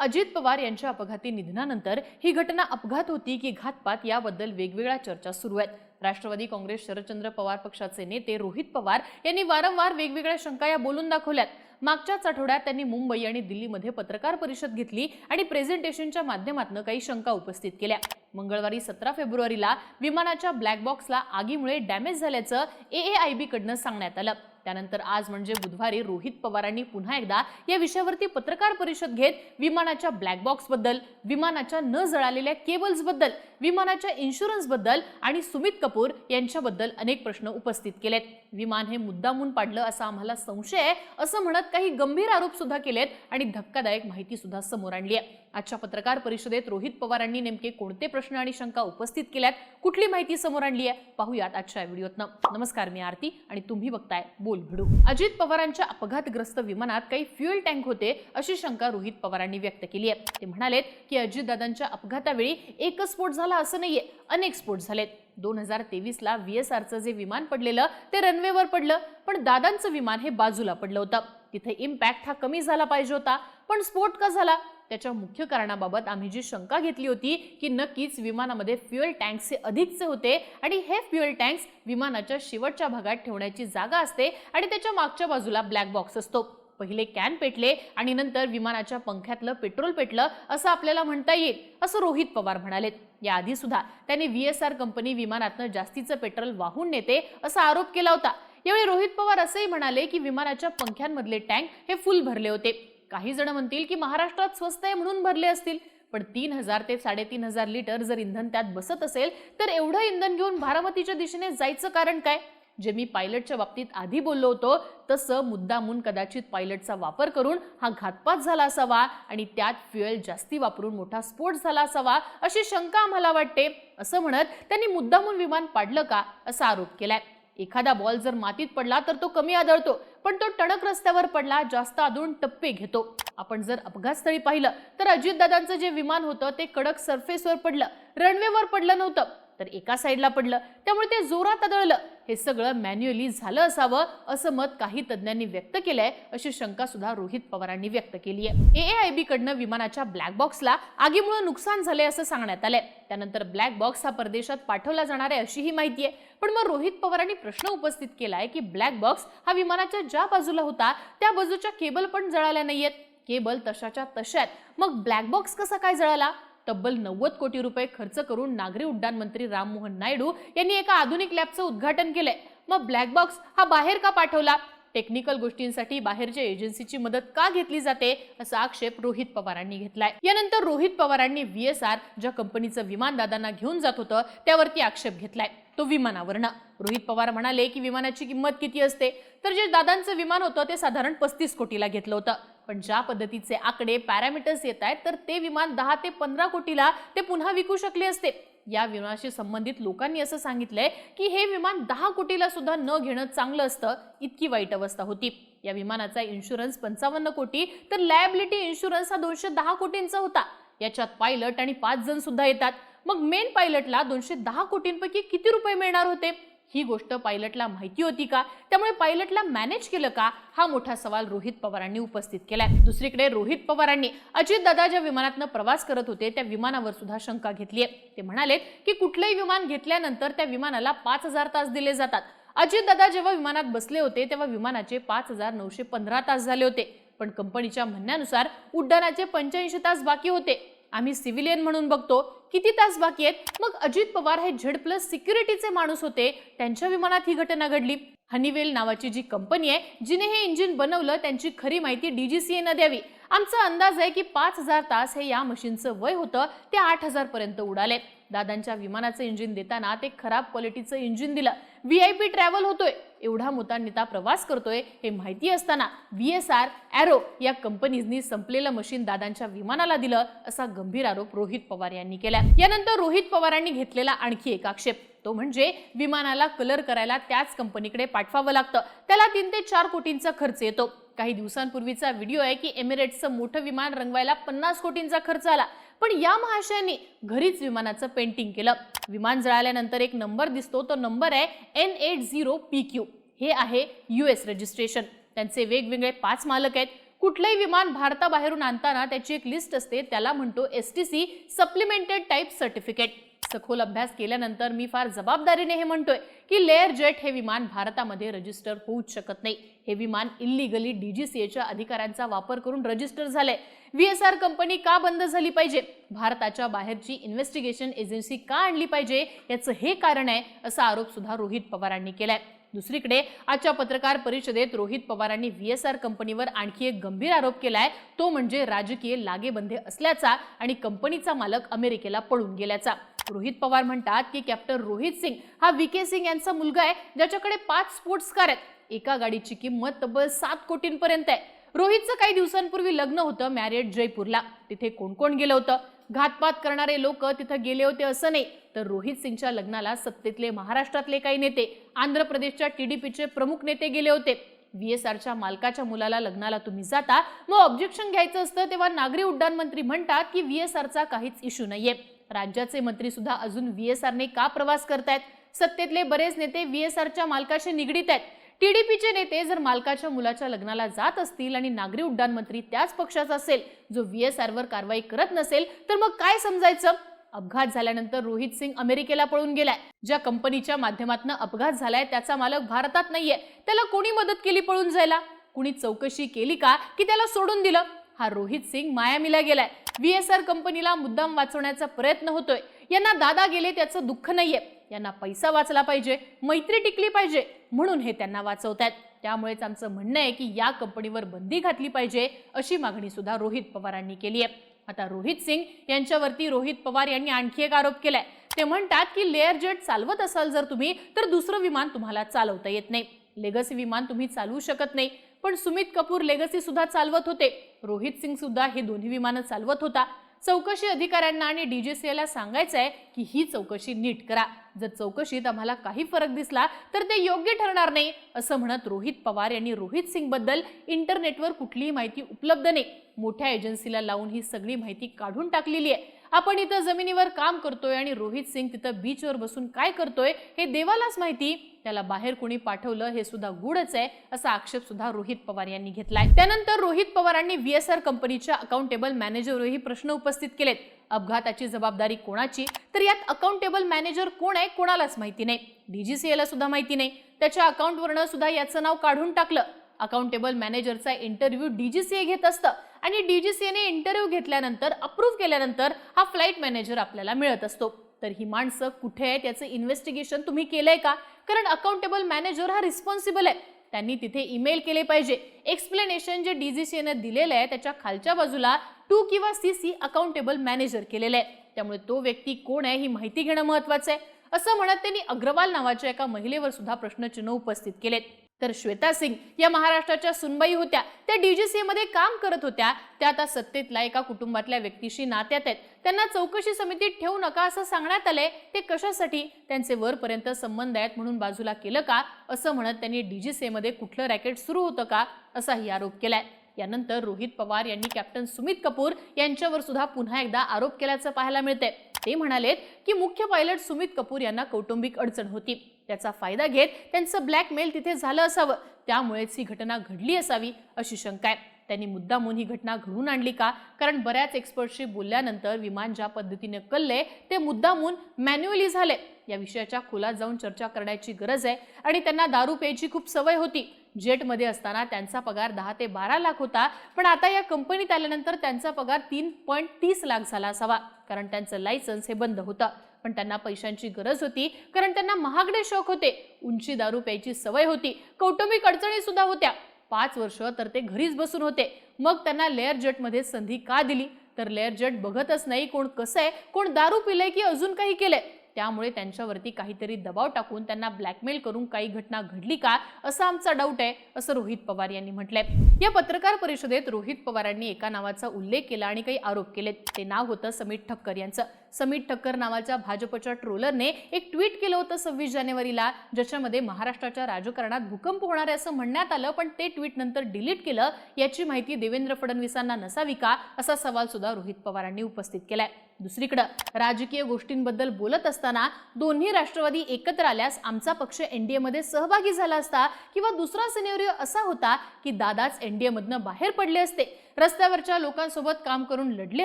अजित पवार यांच्या अपघाती निधनानंतर ही घटना अपघात होती की घातपात याबद्दल वेगवेगळ्या चर्चा सुरू आहेत. राष्ट्रवादी काँग्रेस शरदचंद्र पवार पक्षाचे नेते रोहित पवार यांनी वारंवार वेगवेगळ्या शंका या बोलून दाखवल्यात. मागच्याच आठवड्यात त्यांनी मुंबई आणि दिल्लीमध्ये पत्रकार परिषद घेतली आणि प्रेझेंटेशनच्या माध्यमातून काही शंका उपस्थित केल्या. मंगळवारी सतरा फेब्रुवारीला विमानाच्या ब्लॅक बॉक्सला आगीमुळे डॅमेज झाल्याचं ए आय बीकडनं सांगण्यात आलं. त्यानंतर आज म्हणजे बुधवारी रोहित पवारांनी पुन्हा एकदा या विषयावरती पत्रकार परिषद घेत विमानाच्या ब्लॅक बॉक्सबद्दल विमानाच्या न जळालेल्या केबल्सबद्दल विमानाच्या इन्शुरन्सबद्दल आणि सुमित कपूर यांच्याबद्दल अनेक प्रश्न उपस्थित केलेत. विमान हे मुद्दामून पाडलं असा आम्हाला संशय आहे असं म्हणत काही गंभीर आरोप सुद्धा केलेत आणि धक्कादायक माहिती सुद्धा समोर आणली आहे. आजच्या पत्रकार परिषदेत रोहित पवारांनी नेमके कोणते प्रश्न आणि शंका उपस्थित केल्यात कुठली माहिती समोर आणली आहे पाहूयात आजच्या व्हिडिओतनं. नमस्कार मी आरती आणि तुम्ही बघताय बोल अजित पवारांच्या अपघातग्रस्त विमानात काही फ्युएल टँक होते अशी शंका रोहित पवारांनी व्यक्त केली आहे. ते म्हणालेत की अजितदादांच्या अपघातावेळी एकच स्फोट झाला असं नाहीये अनेक स्फोट झालेत. दोन हजार तेवीसला व्ही एस आरचं जे विमान पडलेलं ते रनवेवर पडलं पण दादांचं विमान हे बाजूला पडलं होतं. तिथे इम्पॅक्ट हा कमी झाला पाहिजे होता पण स्फोट का झाला? त्याच्या मुख्य कारणाबाबत आम्ही जी शंका घेतली होती की नक्कीच विमानामध्ये फ्युएल टँक्सचे अधिकचे होते आणि हे फ्युएल टँक्स विमानाच्या शेवटच्या भागात ठेवण्याची जागा असते आणि त्याच्या मागच्या बाजूला ब्लॅक बॉक्स असतो. पहिले कॅन पेटले आणि नंतर विमानाच्या पंख्यातलं पेट्रोल पेटलं असं आपल्याला म्हणता येईल असं रोहित पवार म्हणालेत. याआधी सुद्धा त्यांनी व्ही एस आर कंपनी विमानातनं जास्तीचं पेट्रोल वाहून नेते असा आरोप केला होता. यावेळी रोहित पवार असंही म्हणाले की विमानाच्या पंख्यांमधले टँक हे फुल भरले होते. काही जण म्हणतील की महाराष्ट्रात स्वस्त आहे म्हणून भरले असतील. पण तीन हजार ते साडेतीन हजार लिटर जर इंधन त्यात बसत असेल तर एवढं इंधन घेऊन बारामतीच्या दिशेने जायचं कारण काय? जे मी पायलटच्या बाबतीत आधी बोललो होतो तसं मुद्दामून कदाचित पायलटचा वापर करून हा घातपात झाला असावा आणि त्यात फ्युएल जास्ती वापरून मोठा स्फोट झाला असावा अशी शंका आम्हाला वाटते. असं म्हणत त्यांनी मुद्दामून विमान पाडलं का? असा आरोप केलाय. एखादा बॉल जर मातीत पडला तर तो कमी आदळतो. पण तो टणक रस्त्यावर पडला जास्त आदळून टप्पे घेतो. आपण जर अपघातस्थळी पाहिलं तर अजितदादांचं जे विमान होतं ते कडक सरफेसवर पडलं. रनवेवर पडलं नव्हतं. तर एका साईडला पडलं. त्यामुळे ते जोरात आदळलं. हे सगळं मॅन्युअली झालं असावं असं मत काही तज्ज्ञांनी व्यक्त केलंय अशी शंका सुद्धा रोहित पवारांनी व्यक्त केली आहे. एएआयबी कडनं विमानाच्या ब्लॅक बॉक्सला आगीमुळे नुकसान झाले असं सांगण्यात आलंय. त्यानंतर ब्लॅक बॉक्स हा परदेशात पाठवला जाणार आहे अशी ही माहिती आहे. पण मग रोहित पवारांनी प्रश्न उपस्थित केलाय की ब्लॅक बॉक्स हा विमानाच्या ज्या बाजूला होता त्या बाजूच्या केबल पण जळाल्या नाहीयेत. केबल तशाच्या तशात. मग ब्लॅक बॉक्स कसा काय जळाला? तब्बल नव्वद कोटी रुपये खर्च करून नागरी उड्डाण मंत्री राममोहन नायडू यांनी एका आधुनिक लॅबचं उद्घाटन केलंय. मग ब्लॅक बॉक्स हा बाहेर का पाठवला? टेक्निकल गोष्टींसाठी बाहेरच्या एजन्सीची मदत का घेतली जाते? असा आक्षेप रोहित पवारांनी घेतलाय. यानंतर रोहित पवारांनी व्ही एस आर ज्या कंपनीचं विमान दादांना घेऊन जात होतं त्यावरती आक्षेप घेतलाय. तो विमानावरनं. रोहित पवार म्हणाले की विमानाची किंमत किती असते? तर जे दादांचं विमान होतं ते साधारण पस्तीस कोटीला घेतलं होतं. पण ज्या पद्धतीचे आकडे पॅरामीटर्स येत आहेत तर ते विमान दहा ते पंधरा कोटीला ते पुन्हा विकू शकले असते. या विमानाशी संबंधित लोकांनी असं सांगितलंय की हे विमान दहा कोटीला सुद्धा न घेणं चांगलं असतं इतकी वाईट अवस्था होती. या विमानाचा इन्शुरन्स पंचावन्न कोटी तर लायबिलिटी इन्शुरन्स हा दोनशे दहा कोटींचा होता. याच्यात पायलट आणि पाच जण सुद्धा येतात. मग मेन पायलटला दोनशे दहा कोटींपैकी किती रुपये मिळणार होते? ही गोष्ट पायलटला माहिती होती का? त्यामुळे पायलटला मॅनेज केलं का? हा मोठा सवाल रोहित पवारांनी उपस्थित केलाय. दुसरीकडे रोहित पवारांनी अजित दादा ज्या विमानातनं प्रवास करत होते त्या विमानावर सुद्धा शंका घेतली आहे ते म्हणालेत की कुठलंही विमान घेतल्यानंतर त्या विमानाला पाच हजार तास दिले जातात. अजित दादा जेव्हा विमानात बसले होते तेव्हा विमानाचे पाच हजार नऊशे पंधरा तास झाले होते. पण कंपनीच्या म्हणण्यानुसार उड्डाणाचे पंच्याऐंशी तास बाकी होते. आम्ही सिव्हिलियन म्हणून बघतो किती तास बाकी आहेत? मग अजित पवार हे झेड प्लस सिक्युरिटीचे माणूस होते. त्यांच्या विमानात ही घटना घडली. हनीवेल नावाची जी कंपनी आहे जिने हे इंजिन बनवलं त्यांची खरी माहिती डीजीसीएनं द्यावी. आमचा अंदाज आहे की पाच हजार तास हे या मशीनचं वय होतं ते आठ हजार पर्यंत उडाले. दादांच्या विमानाचं इंजिन देताना ते खराब क्वालिटीचं इंजिन दिलं. व्ही आय पी ट्रॅव्हल होतोय. एवढा मोतान्निता प्रवास करतोय हे माहिती असताना बी एस आर ॲरो या कंपनीजनी संपलेलं मशीन दादांच्या विमानाला दिलं असा गंभीर आरोप रोहित पवार यांनी केला. यानंतर रोहित पवारांनी घेतलेला आणखी एक आक्षेप. तो म्हणजे विमानाला कलर करायला त्याच कंपनीकडे पाठवावं लागतं. त्याला तीन ते चार कोटींचा खर्च येतो. काही दिवसांपूर्वीचा व्हिडिओ आहे की एमिरेट्सचं मोठं विमान रंगवायला पन्नास कोटींचा खर्च आला. पण या महाशयांनी घरीच विमानाचं पेंटिंग केलं. विमान जळाल्यानंतर एक नंबर दिसतो तो नंबर आहे N eight zero P Q हे आहे यू एस रजिस्ट्रेशन त्यांचे वेगवेगळे पाच मालक आहेत. कुठलंही विमान भारताबाहेरून आणताना त्याची एक लिस्ट असते त्याला म्हणतो S T C supplemented type certificate सखोल अभ्यास केल्यानंतर मी फार जबाबदारीने हे म्हणतोय की लेअर जेट हे विमान भारतामध्ये रजिस्टर होऊच शकत नाही. हे विमान इल्लिगली डीजीसीएच्या अधिकाऱ्यांचा वापर करून रजिस्टर झालंय. व्हीएसआर कंपनी का बंद झाली पाहिजे? भारताच्या बाहेरची इन्व्हेस्टिगेशन एजन्सी का आणली पाहिजे? याचं हे कारण आहे असा आरोप सुद्धा रोहित पवारांनी केलाय. दुसरीकडे आजच्या पत्रकार परिषदेत रोहित पवारांनी व्हीएसआर कंपनीवर आणखी एक गंभीर आरोप केलाय. तो म्हणजे राजकीय लागेबंधे असल्याचा आणि कंपनीचा मालक अमेरिकेला पळून गेल्याचा. रोहित पवार म्हणतात की कॅप्टन रोहित सिंग हा व्ही सिंग यांचा मुलगा आहे ज्याच्याकडे पाच स्पोर्ट्स कार आहेत. एका गाडीची किंमत तब्बल सात कोटींपर्यंत आहे. रोहितचं काही दिवसांपूर्वी लग्न होतं मॅरिएट जयपूरला. तिथे कोण कोण गेलं होतं? घातपात करणारे लोक तिथं गेले होते असं नाही. तर रोहित सिंगच्या लग्नाला सत्तेतले महाराष्ट्रातले काही नेते आंध्र प्रदेशच्या टीडीपीचे प्रमुख नेते गेले होते. व्हीएसआरच्या मालकाच्या मुलाला लग्नाला तुम्ही जाता मग ऑब्जेक्शन घ्यायचं असतं तेव्हा नागरी उड्डाण मंत्री म्हणतात की व्हीएसआरचा काहीच इश्यू नाहीये. राज्याचे मंत्री सुद्धा अजून व्हीएसआरने का प्रवास करतायत? सत्तेतले बरेच नेते व्हीएसआरच्या मालकाशी निगडीत आहेत. टीडीपीचे नेते जर मालकाच्या मुलाच्या लग्नाला जात असतील आणि नागरी उड्डाण मंत्री त्याच पक्षाचा असेल जो व्हीएसआरवर कारवाई करत नसेल तर मग काय समजायचं? अपघात झाल्यानंतर रोहित सिंग अमेरिकेला पळून गेलाय. ज्या कंपनीच्या माध्यमातून अपघात झालाय त्याचा मालक भारतात नाहीये. त्याला कोणी मदत केली पळून जायला? कुणी चौकशी केली का की त्याला सोडून दिलं? हा रोहित सिंग मायामीला गेलाय. व्हीएसआर कंपनीला मुद्दाम वाचवण्याचा प्रयत्न होतोय. यांना दादा गेले त्याचं दुःख नाहीये. यांना पैसा वाचला पाहिजे मैत्री टिकली पाहिजे म्हणून हे त्यांना वाचवतायत त्यामुळेच आमचं म्हणणं आहे की या कंपनीवर बंदी घातली पाहिजे अशी मागणी सुद्धा रोहित पवारांनी केली आहे. आता रोहित सिंग यांच्यावरती रोहित पवार यांनी आणखी एक आरोप केलाय. ते म्हणतात की लेअर जेट चालवत असाल जर तुम्ही तर दुसरं विमान तुम्हाला चालवता येत नाही. लेगसी विमान तुम्ही चालवू शकत नाही. पण सुमित कपूर लेगसी सुद्धा चालवत होते. रोहित सिंग सुद्धा हे दोन्ही विमानं चालवत होता. चौकशी अधिकाऱ्यांना आणि डीजीसीएला सांगायचं आहे की ही चौकशी नीट करा. जर चौकशीत आम्हाला काही फरक दिसला तर ते योग्य ठरणार नाही असं म्हणत रोहित पवार यांनी रोहित सिंगबद्दल इंटरनेटवर कुठलीही माहिती उपलब्ध नाही. मोठ्या एजन्सीला लावून ही सगळी माहिती काढून टाकलेली आहे. आपण इथं जमिनीवर काम करतोय आणि रोहित सिंग तिथं बीचवर बसून काय करतोय हे देवालाच माहिती त्याला बाहेर कुणी पाठवलं हे सुद्धा गुडच आहे असा आक्षेप सुद्धा रोहित पवार यांनी घेतलाय. त्यानंतर रोहित पवारांनी व्हीएसआर कंपनीच्या अकाउंटेबल मॅनेजरवरही प्रश्न उपस्थित केलेत. अपघाताची जबाबदारी कोणाची? तर यात अकाउंटेबल मॅनेजर कोण आहे कोणालाच माहिती नाही. डीजीसीएला सुद्धा माहिती नाही. त्याच्या अकाउंटवरनं सुद्धा याचं नाव काढून टाकलं. अकाउंटेबल मॅनेजरचा इंटरव्ह्यू डीजीसीए घेत असतं. आणि डीजीसीएने इंटरव्ह्यू घेतल्यानंतर अप्रूव्ह केल्यानंतर हा फ्लाईट मॅनेजर आपल्याला मिळत असतो. तर ही माणसं कुठे आहेत याचं इन्व्हेस्टिगेशन तुम्ही केलंय का? कारण अकाउंटेबल मॅनेजर हा रिस्पॉन्सिबल आहे. त्यांनी तिथे ईमेल केले पाहिजे. एक्सप्लेनेशन जे डीजीसीएनं दिलेलं आहे त्याच्या खालच्या बाजूला टू किंवा सी सी अकाउंटेबल मॅनेजर केलेलं आहे. त्यामुळे तो व्यक्ती कोण आहे ही माहिती घेणं महत्वाचं आहे. असं म्हणत त्यांनी अग्रवाल नावाच्या एका महिलेवर सुद्धा प्रश्नचिन्ह उपस्थित केलेत. तर श्वेता सिंग या महाराष्ट्राच्या सुनबाई होत्या. त्या डीजीसीए मध्ये काम करत होत्या. त्या आता सत्तेतल्या एका कुटुंबातल्या व्यक्तीशी नात्यात आहेत. त्यांना चौकशी समितीत ठेवू नका असं सांगण्यात आलंय. ते कशासाठी? त्यांचे वरपर्यंत संबंध आहेत म्हणून बाजूला केलं का? असं म्हणत त्यांनी डीजीसीए मध्ये कुठलं रॅकेट सुरू होतं का? असाही आरोप केलाय. यानंतर रोहित पवार यांनी कॅप्टन सुमित कपूर यांच्यावर सुद्धा पुन्हा एकदा आरोप केल्याचं पाहायला मिळतंय. ते म्हणालेत की मुख्य पायलट सुमित कपूर यांना कौटुंबिक अडचण होती. त्याचा फायदा घेत त्यांचं ब्लॅकमेल तिथे झालं असावं. त्यामुळेच ही घटना घडली असावी अशी शंका आहे. त्यांनी मुद्दामून ही घटना घडून आणली का? कारण बऱ्याच एक्सपर्टशी बोलल्यानंतर विमान ज्या पद्धतीने कलले ते मुद्दामून मॅन्युअली झाले या विषयाच्या खोलात जाऊन चर्चा करण्याची गरज आहे आणि त्यांना दारू प्यायची खूप सवय होती. जेटमध्ये असताना त्यांचा पगार दहा ते बारा लाख होता. पण आता या कंपनीत आल्यानंतर त्यांचा पगार तीन पॉईंट तीस लाख झाला असावा. कारण त्यांचं लायसन्स हे बंद होतं. पण त्यांना पैशांची गरज होती. कारण त्यांना महागडे शौक होते. उंची दारू प्यायची सवय होती. कौटुंबिक अडचणी सुद्धा होत्या. पाच वर्ष तर ते घरीच बसून होते. मग त्यांना लेअर जेटमध्ये संधी का दिली? तर लेअर जेट बघतच नाही कोण कसं आहे कोण दारू पिलंय की अजून काही केलंय? त्यामुळे त्यांच्यावरती काहीतरी दबाव टाकून त्यांना ब्लॅकमेल करून काही घटना घडली का असा आमचा डाऊट आहे असं रोहित पवार यांनी म्हटलंय. या पत्रकार परिषदेत रोहित पवारांनी एका नावाचा उल्लेख केला आणि काही आरोप केले ते नाव होतं समीर ठक्कर यांचं. समीर ठक्कर नावाच्या भाजपच्या ट्रोलरने एक ट्विट केलं होतं सव्वीस जानेवारीला ज्याच्यामध्ये महाराष्ट्राच्या राजकारणात भूकंप होणार आहे असं म्हणण्यात आलं पण ते ट्विट नंतर डिलीट केलं. याची माहिती देवेंद्र फडणवीसांना नसावी का असा सवाल सुद्धा रोहित पवारांनी उपस्थित केलाय. दुसरीकडं राजकीय गोष्टींबद्दल बोलत असताना दोन्ही राष्ट्रवादी एकत्र आल्यास आमचा पक्ष एनडीएमध्ये सहभागी झाला असता किंवा दुसरा सिनेरिओ असा होता की दादाच एनडीएमधनं बाहेर पडले असते. रस्त्यावरच्या लोकांसोबत काम करून लढले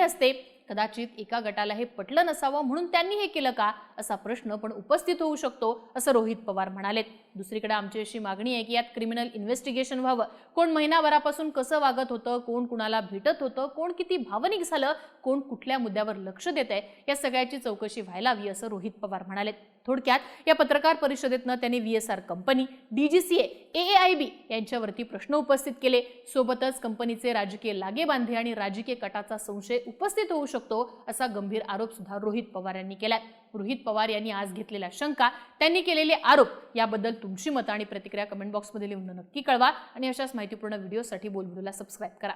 असते. कदाचित एका गटाला हे पटलं नसावं म्हणून त्यांनी हे केलं का असा प्रश्न पण उपस्थित होऊ शकतो असं रोहित पवार म्हणालेत. दुसरीकडे आमची अशी मागणी आहे की यात क्रिमिनल इन्व्हेस्टिगेशन व्हावं. कोण महिनाभरापासून कसं वागत होतं कोण कुणाला भेटत होतं कोण किती भावनिक झालं कोण कुठल्या मुद्द्यावर लक्ष देत आहे या सगळ्याची चौकशी व्हायला हवी असं रोहित पवार म्हणालेत. थोडक्यात या पत्रकार परिषदेतनं त्यांनी V S R company DGCA AAIB यांच्यावरती प्रश्न उपस्थित केले. सोबतच कंपनीचे राजकीय लागेबांधे आणि राजकीय कटाचा संशय उपस्थित होऊ शकतो असा गंभीर आरोप सुद्धा रोहित पवार यांनी केलाय. रोहित पवार यांनी आज घेतलेल्या शंका त्यांनी केलेले आरोप याबद्दल तुमची मतं आणि प्रतिक्रिया कमेंट बॉक्समध्ये लिहून नक्की कळवा. आणि अशाच माहितीपूर्ण व्हिडिओसाठी बोलबिडूला सबस्क्राईब करा.